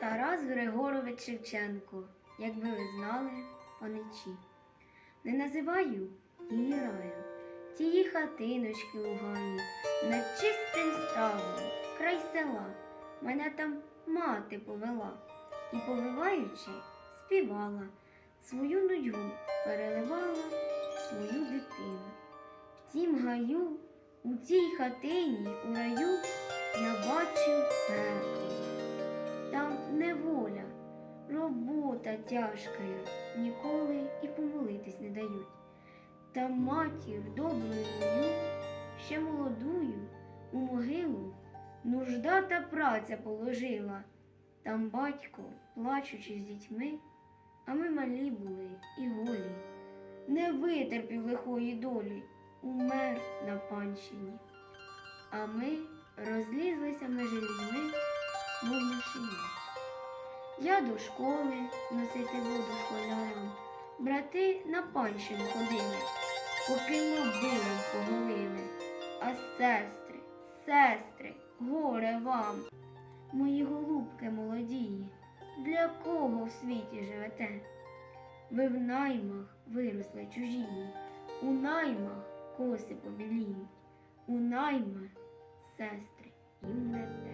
Тарас Григорович Шевченко, якби ви знали, паничі. Не називаю її раєм, тії хатиночки у гаї, над чистим ставом, край села. Мене там мати повела і, повиваючи, співала, свою нудьгу переливала свою дитину. В тім гаю, у цій хатині, у раю я робота тяжка, ніколи і помолитись не дають. Там матір доброю мою, ще молодую, у могилу нужда та праця положила. Там батько, плачучи з дітьми, а ми малі були і голі, не витерпів лихої долі, умер на панщині. А ми розлізлися межі людьми. Я до школи носити воду школярам, брати на панщину ходили, поки мобилом поголили. А сестри, сестри, горе вам, мої голубки молодії, для кого в світі живете? Ви в наймах виросли чужії, у наймах коси побіліють, у наймах сестри і.